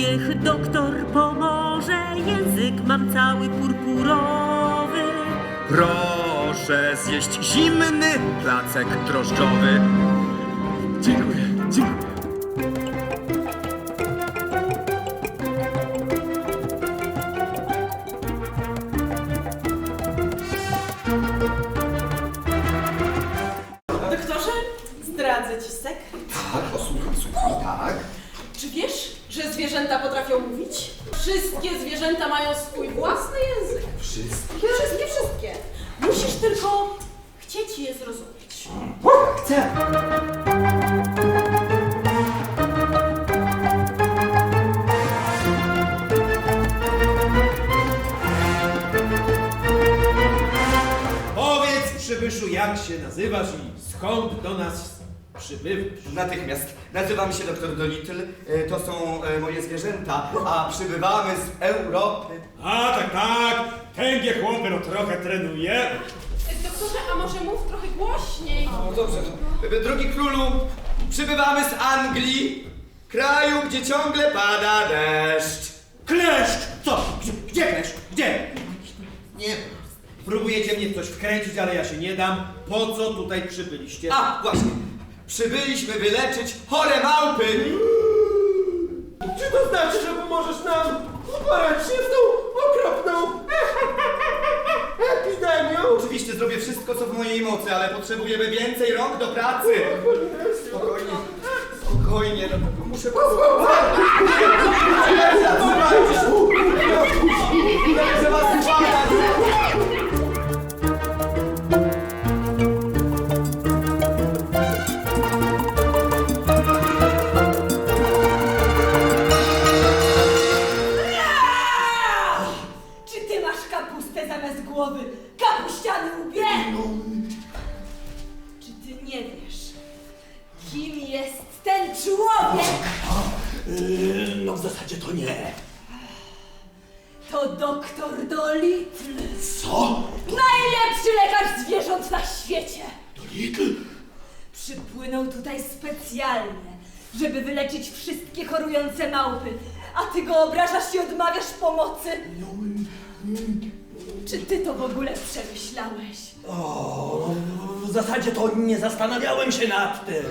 Niech doktor pomoże, język mam cały purpurowy. Proszę zjeść zimny placek drożdżowy. Dziękuję, dziękuję. Doktorze, zdradzę ci sekret. Tak, posłucham, słucham, tak. Czy zwierzęta potrafią mówić? Wszystkie zwierzęta mają swój własny język. Wszystkie? Wszystkie, wszystkie. Musisz tylko chcieć je zrozumieć. Chcę. Powiedz przybyszu, jak się nazywasz i skąd do nas przybywasz? Natychmiast. Nazywam się doktor Dolittle. E, To są e, moje zwierzęta, a przybywamy z Europy. A tak, tak, tęgie chłopy no trochę trenuje. Doktorze, a może mów trochę głośniej? No dobrze. E, Drogi królu, przybywamy z Anglii, kraju, gdzie ciągle pada deszcz. Kleszcz! Co? Gdzie, gdzie kleszcz? Gdzie? Nie. Próbujecie mnie w coś wkręcić, ale ja się nie dam. Po co tutaj przybyliście? A, właśnie. Przybyliśmy wyleczyć chore małpy. Czy to znaczy, że pomożesz nam uporać się z tą okropną epidemią? Oczywiście zrobię wszystko, co w mojej mocy, ale potrzebujemy więcej rąk do pracy. Spokojnie, spokojnie, no, muszę Czy ty nie wiesz, kim jest ten człowiek? No w zasadzie to nie. To doktor Dolittle. Co? Najlepszy lekarz zwierząt na świecie. Dolittle? Przypłynął tutaj specjalnie, żeby wyleczyć wszystkie chorujące małpy. A ty go obrażasz i odmawiasz pomocy? Czy ty to w ogóle przemyślałeś? O, w zasadzie to nie zastanawiałem się nad tym.